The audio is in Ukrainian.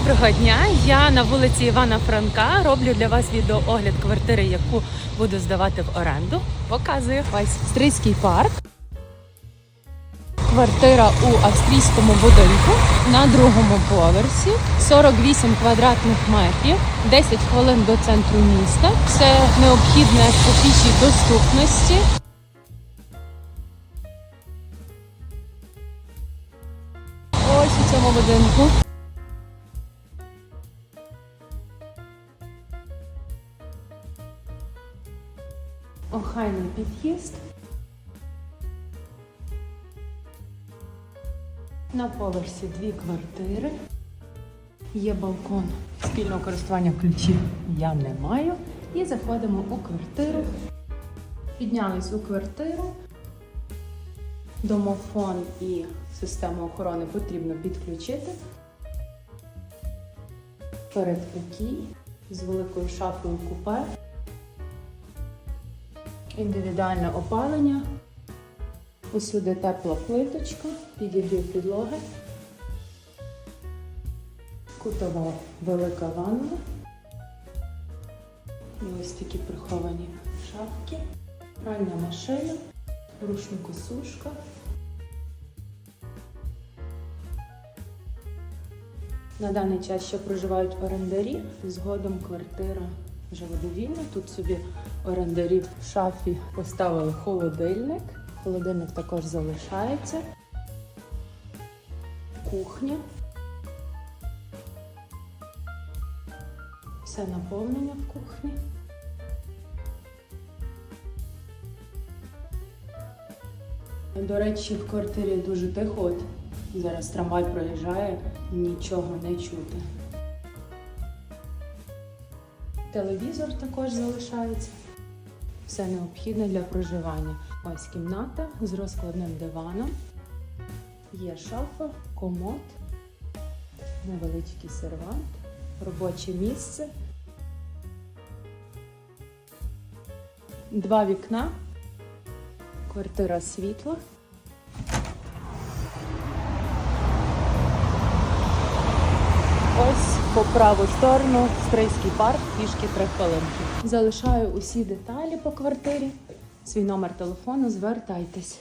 Доброго дня! Я на вулиці Івана Франка роблю для вас відеоогляд квартири, яку буду здавати в оренду. Показую ось Стрийський парк. Квартира у австрійському будинку на другому поверсі, 48 квадратних метрів, 10 хвилин до центру міста. Все необхідне по пішій доступності. Ось у цьому будинку. Охайний під'їзд. На поверсі дві квартири. Є балкон спільного користування ключів я не маю. І заходимо у квартиру. Піднялись у квартиру. Домофон і систему охорони потрібно підключити. Передпокій з великою шафою купе. Індивідуальне опалення. Усюди тепла плиточка, підігрів підлоги. Кутова велика ванна. І ось такі приховані шапки. Пральна машина, рушникосушка. На даний час ще проживають орендарі. Згодом квартира вже. Тут собі орендарі в шафі поставили холодильник. Холодильник також залишається. Кухня. Все наповнення в кухні. До речі, в квартирі дуже тихо. От зараз трамвай проїжджає, нічого не чути. Телевізор також залишається. Все необхідне для проживання. Ось кімната з розкладним диваном. Є шафа, комод, невеличкий сервант, робоче місце. Два вікна, квартира світла. По праву сторону Стрийський парк, пішки три хвилинки. Залишаю усі деталі по квартирі. Свій номер телефону звертайтесь.